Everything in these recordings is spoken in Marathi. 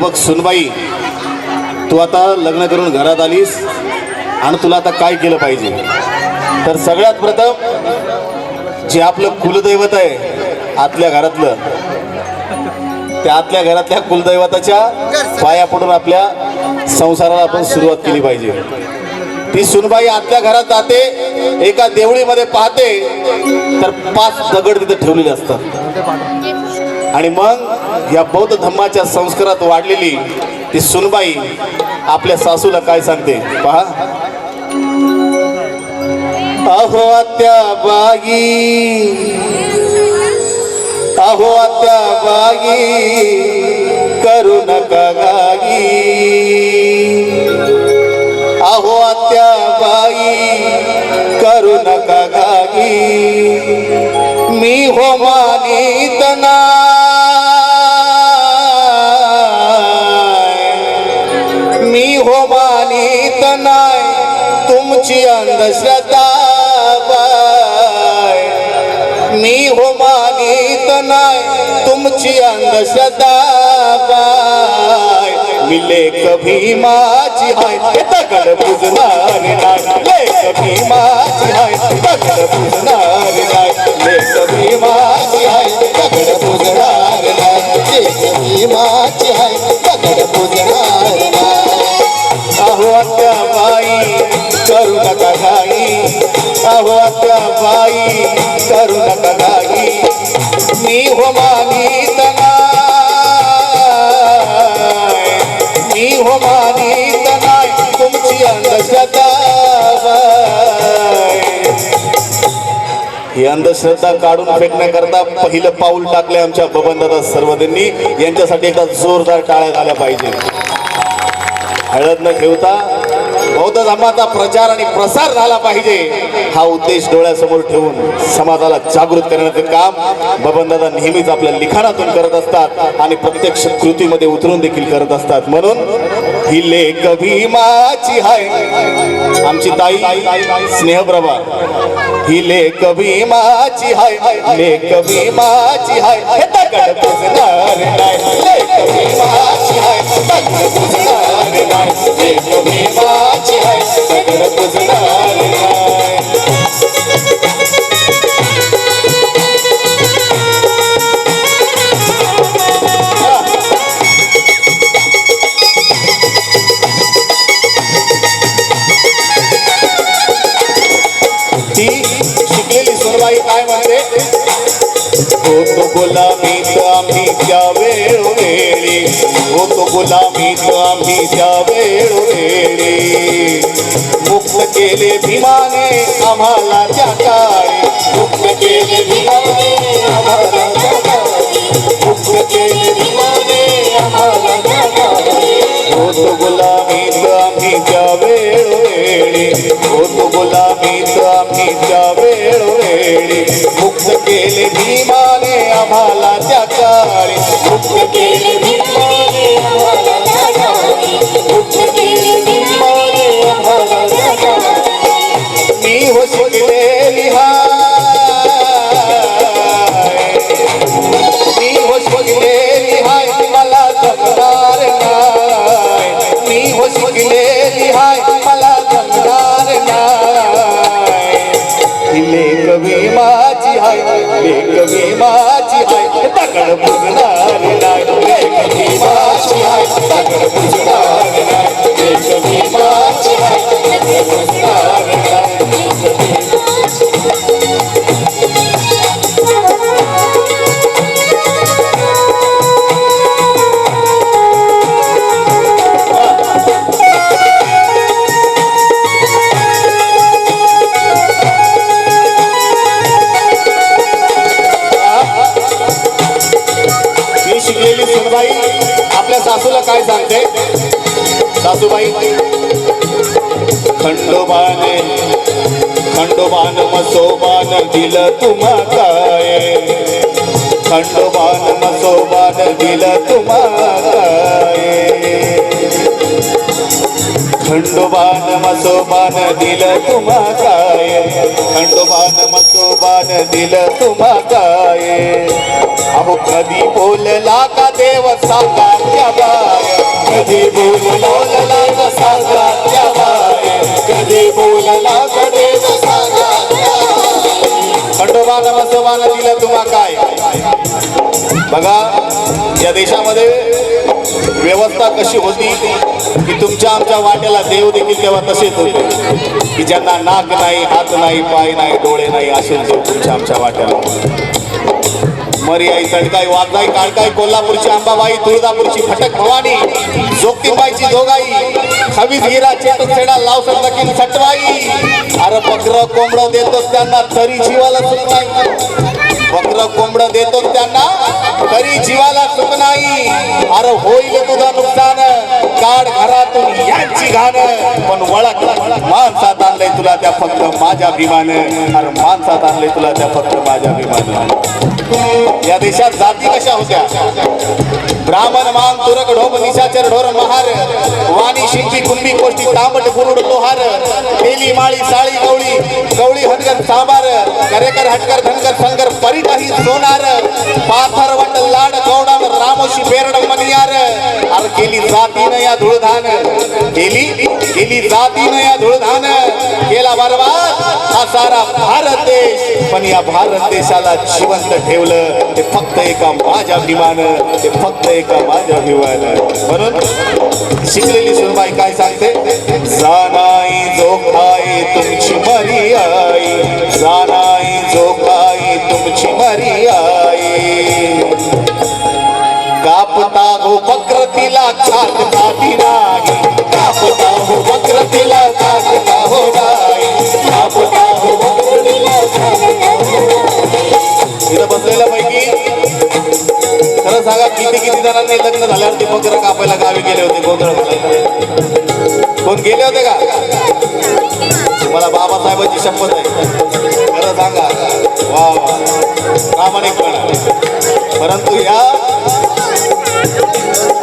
बघ सुनबाई तू आता लग्न करून घरात आलीस आणि तुला आता काय केलं पाहिजे? तर सगळ्यात प्रथम जे आपलं कुलदैवत आहे आतल्या घरातलं त्या आतल्या घरातल्या कुलदैवताच्या पाया पडून आपल्या संसाराला आपण सुरुवात केली पाहिजे. ती सुनबाई आतल्या घरात जाते एका देवळीमध्ये पाहते तर पाच दगड तिथे ठेवलेले असतात. आणि मग या बौद्ध धम्माच्या संस्कारात वाढलेली ती सुनबाई आपल्या सासूला काय सांगते? पहा. अहो आत्या बागी. अहो आत्या बागी. करू नका गागी अहो आत्या बाई करू नका गागी मी हो मानित अंधश्रद्धा बाय मी हो मानित नाही तुमची अंधश्रद्धा बाय मिले कभी माझी हाय दगड पुजणार नाही. लेख भीमाची हाय दगड पुजणार नाही. घाई अहो आत्या बाई करू नका घाई मी हो मानित नाय मी हो मानित नाय तुमची अंधश्रद्धा ही अंधश्रद्धा काढून फेकण्याकरता पहिलं पाऊल टाकले आमच्या बबनदादा सर्वदेंनी यांच्यासाठी एकदा जोरदार टाळ्या झाल्या पाहिजे हळद न ठेवता बौद्ध धर्माचा प्रचार आणि प्रसार झाला पाहिजे हा उद्देश डोळ्यासमोर ठेवून समाजाला जागृत करण्याचे काम बबनदादा नेहमीच आपल्या लिखाणातून करत असतात आणि प्रत्यक्ष कृतीमध्ये उतरून देखील करत असतात. म्हणून ही लेख भीमाची हाय. आमची ताई स्नेहप्रभा ही लेख भीमाची हाय. लेख भीमाची हाय. हे दगड पुजणार नाही. लेख भीमाची हाय. दगड पुजणार नाही. लेख भीमाची हाय. दगड पुजणार होतो गुलामीत आम्ही त्या वेळोवेळी होतो गुलामीत आम्ही त्या वेळोवेळी मुक्त केले भीमाने आम्हाला त्या काळी मुक्त केले भीमाने आम्हाला त्या काळी मुक्त केले भीमाने आम्हाला त्या काळी होतो गुलामीत आम्ही त्या माझी ही लेख माझी हाय. लेख बघणार खंडोबाने, खंडोबान मसोबान दिल तुम्हा काय खंडोबान मसोबान दिल तुम्हा काय खंडोबान मसोबान दिलं तुम्हा काय खंडोबान मसोबान दिलं तुम्हा काय अहो कधी बोलला का देव बाय कधी बोलला का साकारच्या खंडोबानं दिलं तुम्हा काय? बघा या देशामध्ये व्यवस्था कशी होती की तुमच्या आमच्या वाट्याला देव देखील तेव्हा तसेच होते की ज्यांना नाक नाही हात नाही पाय नाही डोळे नाही असेल देव तुमच्या आमच्या वाट्याला मरी आई सडकाई वाघाई काळकाई कोल्हापूरची अंबाबाई तुळजापूरची फटक भवानी जोगतीबाईची जोगाई हवी हिरा चेतक सेडा लाव सरदकीन सटवाई. अरे बकर कोंबडं देतोस त्यांना तरी जीवाला सुख नाही. बकर कोंबडं देतोस त्यांना तरी जीवाला सुख नाही. अरे होईल तुझा नुकसान काढ घरातून यांची घाण. पण वळख माणसात आणलंय तुला त्या फक्त माझ्या भीमान अरे माणसात आणलंय तुला त्या फक्त माझ्या भीमान या देशात जाती कशा होत्या? ब्राह्मण मान तुरक ढोब निशाचर ढोर महार वाणी शिंकी कुंभी कोष्टी तांबट गुरुड लोहार केली माळी साळी गवळी गवळी हटकर सांबार करेकर हटकर धनकर संगर परी काही सोनार पाथर अर केली जातीनं या धुळधान. केली केली जातीनं या धुळधान. केला बरबाद हा सारा भारत देश. पण या भारत देशाला जिवंत ठेवलं ते फक्त एका माझ्या अभिमान ते फक्त एका माझ्या अभिमान. म्हणून शिकलेली सुनबाई काय सांगते? जाणार लग्न कापायला गावी गेले होते गोंधळ घालायला कोण गेले होते का? मला बाबासाहेबांची शपथ आहे. खरं सांगा. वा वा. प्रामाणिकपणा परंतु या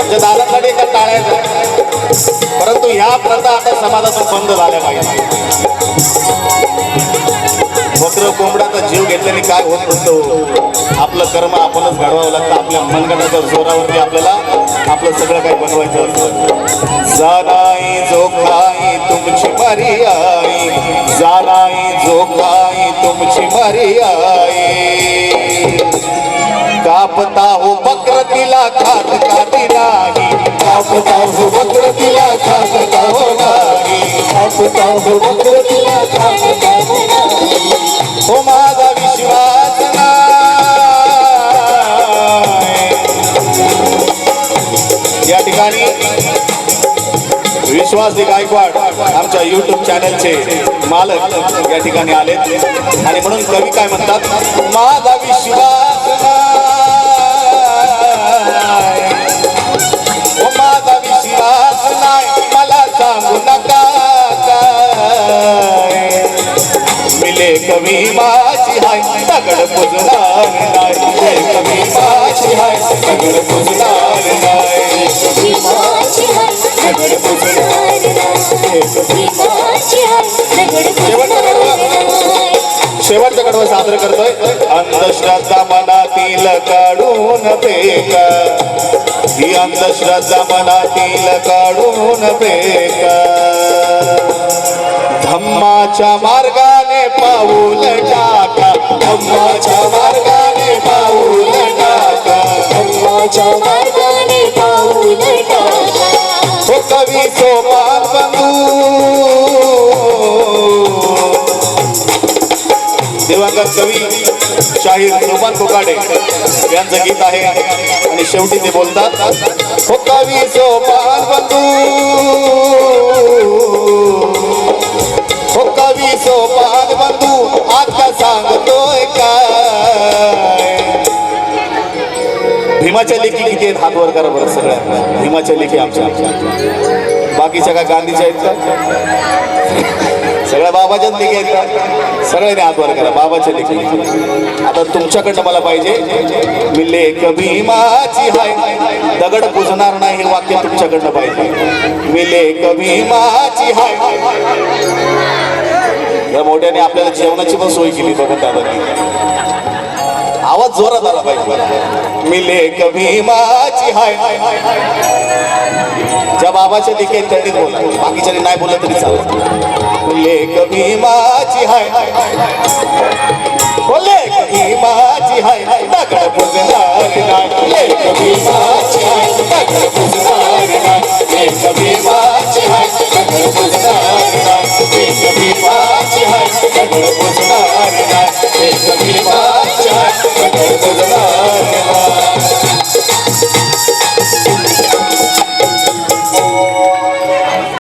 आमच्या दादासाठी एका टाळ्या परंतु ह्या प्रथा आता समाजातून बंद झाल्या पाहिजे. बकर कोंबड्याचा जीव घेतल्याने काय होत नसतो? आपलं कर्म आपणच घडवावं लागतं. आपल्या मनगटाच्या जोरावरती आपल्याला आपलं सगळं काही बनवायचं असतं. जानाई काही तुमची मरी आई जानाई काही तुमची मरी आई कापता हो बकर तिला खात खाती नाही. कापता हो बकर तिला खात हो नाही. कापता हो बकर तिला खात हो विश्वास नाही या ठिकाणी विश्वास गायकवाड आमच्या युट्यूब चॅनलचे मालक या ठिकाणी आले आणि म्हणून कवी काय म्हणतात? माझा विश्वास दगड पुजणार नाही दगड शेवटचं कडव सादर करतोय. अंधश्रद्धा मनातील काढून फेक. ही अंधश्रद्धा मनातील काढून फेक. धम्माच्या मार्गाने पाऊल टाका. धम्माच्या धर्माच्या मार्गाने पाऊल टाका हो कवी सोपान बंधू. दिवंगत कवी शाहीर सोपान कोकाडे यांचं गीत आहे आणि शेवटी ते बोलतात हो कवी सोपान बंधू. हो कवी सोपान भीमाच्या लेखी किती आहेत? हात वर करा बरं सगळ्या भीमाच्या लेखी आमच्या. आमच्या बाकीच्या काय गांधीच्या आहेत का? सगळ्या बाबाच्याच लेखी आहेत का? सगळ्यांनी हात वर करा. बाबाच्या लेखी. आता तुमच्याकडनं मला पाहिजे. मी लेख भीमाची हाय. दगड पुजणार नाही हे वाक्य तुमच्याकडनं पाहिजे. मी लेख भीमाची हाय. या मोठ्याने आपल्याला जेवणाची पण सोय केली बघा दादा जोरात आला पाहिजे. मिले कभी माझी हाय. ज्या बाबाच्या लिखे त्यांनी बोला. बाकीच्या नाही बोलत तरी चालत मिले कभी माझी हाय. बोले कभी माझी हाय. दगड बुजणार नाही. ले कभी हाय. दगड कभी हाय. कभी कभी